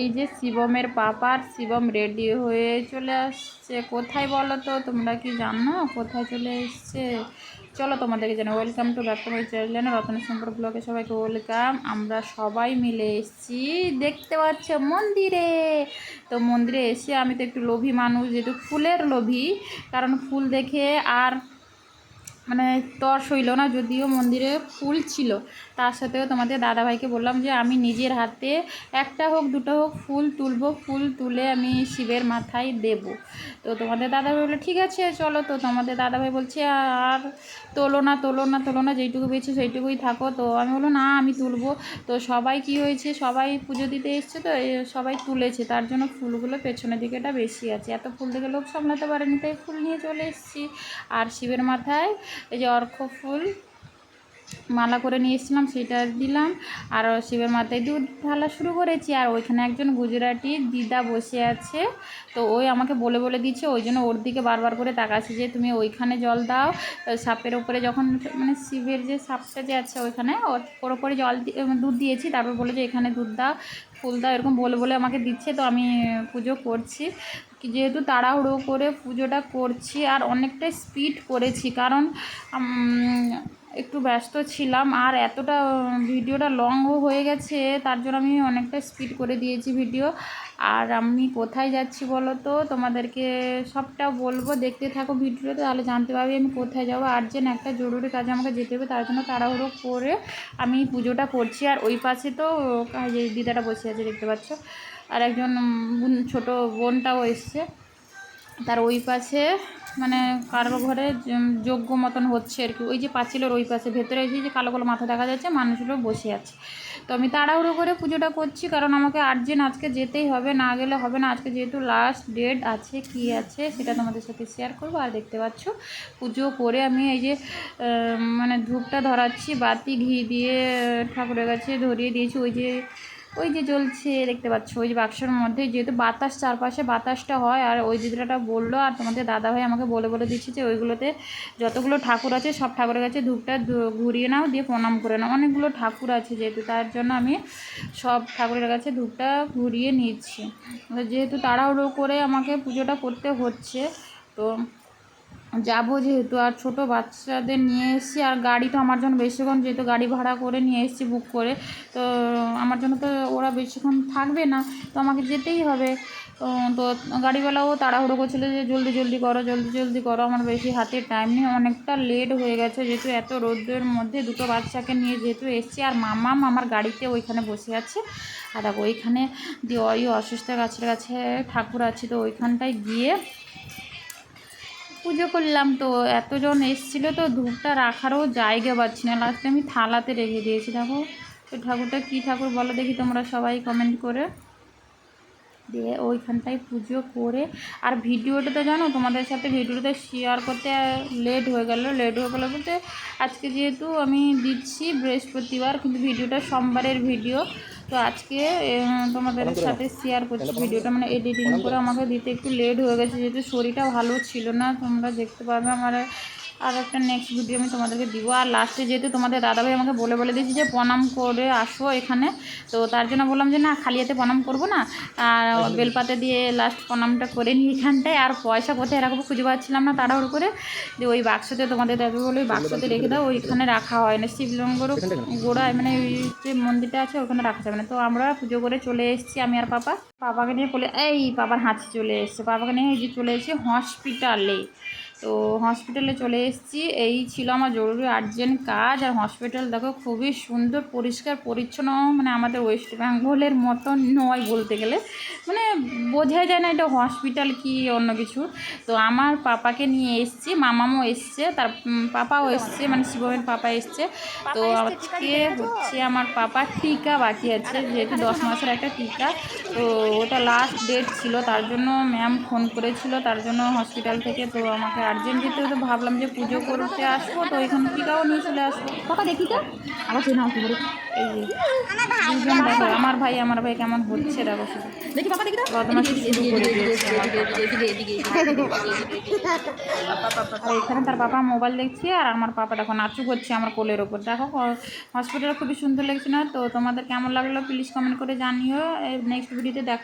এই যে শিবমের পাপার শিবম রেডি হয়ে চলে আসছে। কোথায় বলো তো? তোমরা কি জানো? কোথায় চলে এসছে? চলো তোমাদেরকে জানো welcome to back to my channel Ratan Shankar ব্লগে সবাইকে ওয়েলকাম আমরা সবাই মিলে এসেছি। দেখতে পাচ্ছ মন্দিরে। তো মন্দিরে এসে আমি তো একটু লোভী মানুষ, যেহেতু ফুলের লোভী, কারণ ফুল দেখে আর মানে তর্স হইল না, যদিও মন্দিরে ফুল ছিল। তার সাথেও তোমাদের দাদাভাইকে বললাম যে, আমি নিজের হাতে একটা হোক, দুটো হোক, ফুল তুলবো। ফুল তুলে আমি শিবের মাথায় দেব। তো তোমাদের দাদাভাই বলল, ঠিক আছে, চলো। তো তোমাদের দাদাভাই বলছে, আর তোলো না তোলো না তোলো না, যেইটুকু পেয়েছে সেইটুকুই থাকো। তো আমি বলল না, আমি তুলবো। তো সবাই কি হয়েছে, সবাই পুজো দিতে এসছে তো সবাই তুলেছে। তার জন্য ফুলগুলো পেছনের দিকেটা বেশি আছে। এত ফুল দেখে লোক সামলাতে পারেনি, তাই ফুল নিয়ে চলে এসেছি। আর শিবের মাথায় এই যে অর্ক ফুল মালা করে নিয়ে এসেছিলাম, সেটা দিলাম। আর শিবের মাথায় দুধ ঢালা শুরু করেছি। আর ওইখানে একজন গুজরাটি দিদা বসে আছে। তো ওই আমাকে বলে বলে দিচ্ছে, ওই জন্য ওর দিকে বারবার করে তাকাচ্ছি যে, তুমি ওইখানে জল দাও। সাপের ওপরে যখন মানে শিবের যে সাপটা যে আছে ওইখানে, ওর ওপরে জল দুধ দিয়েছি। তারপর বলে যে, এখানে দুধ দাও, ফুল দাও। এরকম বলে বলে আমাকে দিচ্ছে। তো আমি পুজো করছি। যেহেতু তাড়াহুড়ো করে পুজোটা করছি আর অনেকটাই স্পিড করেছি। কারণ একটু ব্যস্ত ছিলাম আর এতটা ভিডিওটা লংও হয়ে গেছে, তার জন্য আমি অনেকটা স্পিড করে দিয়েছি ভিডিও আর আমি কোথায় যাচ্ছি বলো তো? তোমাদেরকে সবটা বলব, দেখতে থাকো ভিডিওটা তাহলে জানতে পারবে আমি কোথায় যাব। আর্জেন্ট একটা জরুরি কাজে আমাকে যেতে হবে, তার জন্য তাড়াহুড়ো করে আমি পুজোটা করছি। আর ওই পাশে তো যে দিদাটা বসে আছে, দেখতে পাচ্ছ? আর একজন বোন- ছোটো বোনটাও এসছে। তার ওই পাশে মানে কারও ঘরে যোগ্য মতন হচ্ছে আর কি। ওই যে পাঁচিলের ওই পাশে, ভেতরে এই যে কালো কালো মাথা দেখা যাচ্ছে, মানুষগুলো বসে আছে। তো আমি তাড়াহুড়ো করে পুজোটা করছি, কারণ আমাকে আর্জেন্ট আজকে যেতেই হবে, না গেলে হবে না। আজকে যেহেতু লাস্ট ডেট আছে, কি আছে সেটা তোমাদের সাথে শেয়ার করব। আর দেখতে পাচ্ছ, পুজো করে আমি এই যে মানে ধূপটা ধরাচ্ছি, বাতি, ঘি দিয়ে, ঠাকুরের কাছে ধরিয়ে দিয়েছি। ওই যে ওই যে জ্বলছে, দেখতে পাচ্ছ, ওই যে বাক্সের মধ্যে, যেহেতু বাতাস চারপাশে বাতাসটা হয়, আর ওই দিদিটা বলল, আর তোমাদের দাদাভাই আমাকে বলে বলে দিচ্ছে যে ওইগুলোতে যতগুলো ঠাকুর আছে, সব ঠাকুরের কাছে ধূপটা ঘুরিয়ে নাও, দিয়ে প্রণাম করে নাও। অনেকগুলো ঠাকুর আছে যেহেতু, তার জন্য আমি সব ঠাকুরের কাছে ধূপটা ঘুরিয়ে নিচ্ছি যেহেতু তাড়াহুড়ো করে আমাকে পুজোটা করতে হচ্ছে, তো যাব যেহেতু, আর ছোট বাচ্চাদের নিয়ে এসেছি, আর গাড়ি তো আমার জন্য বেশিক্ষণ, যেহেতু গাড়ি ভাড়া করে নিয়ে এসেছি বুক করে, তো আমার জন্য তো ওরা বেশিক্ষণ থাকবে না, তো আমাকে যেতেই হবে। তো গাড়িওয়ালাও তাড়াহুড়ো করছিল যে, জলদি জলদি করো, জলদি জলদি করো, আমার বেশি হাতে টাইম নেই, অনেকটা লেট হয়ে গেছে, যেহেতু এত রোদের মধ্যে দুটো বাচ্চাকে নিয়ে যেহেতু এসেছি, আর মামাম আমার গাড়িতে ওইখানে বসে আছে। আর দেখো, ওইখানে দিয়ে ওই অসুস্থ গাছের কাছে ঠাকুর আছে, তো ওইখানটায় গিয়ে পুজো করলাম তো, এতজন এসেছিল তো, ধূপটা রাখারও জায়গা পাচ্ছি না। লাস্টে আমি থালাতে রেখে দিয়েছি, দেখো। তো ঠাকুরটা কী ঠাকুর বলো দেখি তোমরা সবাই কমেন্ট করে। দিয়ে ওইখানটায় পুজো করে। আর ভিডিওটা তো জানো, তোমাদের সাথে ভিডিওটা শেয়ার করতে লেট হয়ে গেল। লেট হয়ে গেলো বলতে আজকে যেহেতু আমি দিচ্ছি বৃহস্পতিবার, কিন্তু ভিডিওটা সোমবারের ভিডিও। তো আজকে তোমাদের সাথে শেয়ার করছি ভিডিওটা মানে এডিটিং করে। আমাকে দিতে একটু লেট হয়ে গেছে যেহেতু শরীরটা ভালো ছিল না তোমরা দেখতে পাবে আমার আর একটা নেক্সট ভিডিও আমি তোমাদেরকে দিব। আর লাস্টে যেহেতু তোমাদের দাদাভাই আমাকে বলে বলে দিয়েছি যে প্রণাম করে আসো এখানে। তো তার জন্য বললাম যে না খালি হাতে প্রণাম করব না। আর বেলপাতে দিয়ে লাস্ট প্রণামটা করে নিই এখানটায়। আর পয়সা কোথায় রাখব খুঁজে পাচ্ছিলাম না তাড়াহুড়ো করে। যে ওই বাক্সতে তোমাদের দাদা বলে ওই বাক্সতে রেখে দাও ওইখানে রাখা হয় না। শিবলিঙ্গর গোড়ায় মানে ওই যে মন্দিরটা আছে ওখানে রাখা যাবে না। তো আমরা পুজো করে চলে এসেছি আমি আর পাপা। পাপাকে নিয়ে বলে এই পাপার হাঁচি চলে এসছে। পাপাকে নিয়ে এই যে চলে এসেছি হসপিটালে তো হসপিটালে চলে এসেছি। এই ছিল আমার জরুরি আর্জেন্ট কাজ। আর হসপিটাল দেখো খুবই সুন্দর পরিষ্কার পরিচ্ছন্ন মানে আমাদের ওয়েস্ট বেঙ্গলের মতন নয় বলতে গেলে। মানে বোঝাই যায় না এটা হসপিটাল কি অন্য কিছু। তো আমার পাপাকে নিয়ে এসেছি মামামও এসছে তার পাপাও এসছে মানে শিবমের পাপা এসছে। তো আজকে হচ্ছে আমার পাপার টিকা বাকি আছে যেহেতু দশ মাসের একটা টিকা। তো ওটা লাস্ট ডেট ছিল তার জন্য ম্যাম ফোন করেছিল তার জন্য হসপিটাল থেকে তো আমাকে আর্জেন্ট যেতে তো ভাবলাম যে পুজো করতে আসব তো এখানে টিকাও নিয়ে চলে আসব। পাপা দেখি তো। আবার চেনা আসতে পারে এই যে দুজন দেখো আমার ভাই আমার ভাই কেমন হচ্ছে দেখো শুধু। দেখি পাপা দেখি তো। বদমাশি শুরু করে। আর এখানে তার পাপা মোবাইল দেখছে আর আমার পাপা দেখো নাচু করছে আমার কোলের ওপর। দেখো হসপিটাল খুবই সুন্দর লাগছে না? তো তোমাদের কেমন লাগল? প্লিজ কমেন্ট করে জানিও। নেক্সট ভিডিওতে দেখা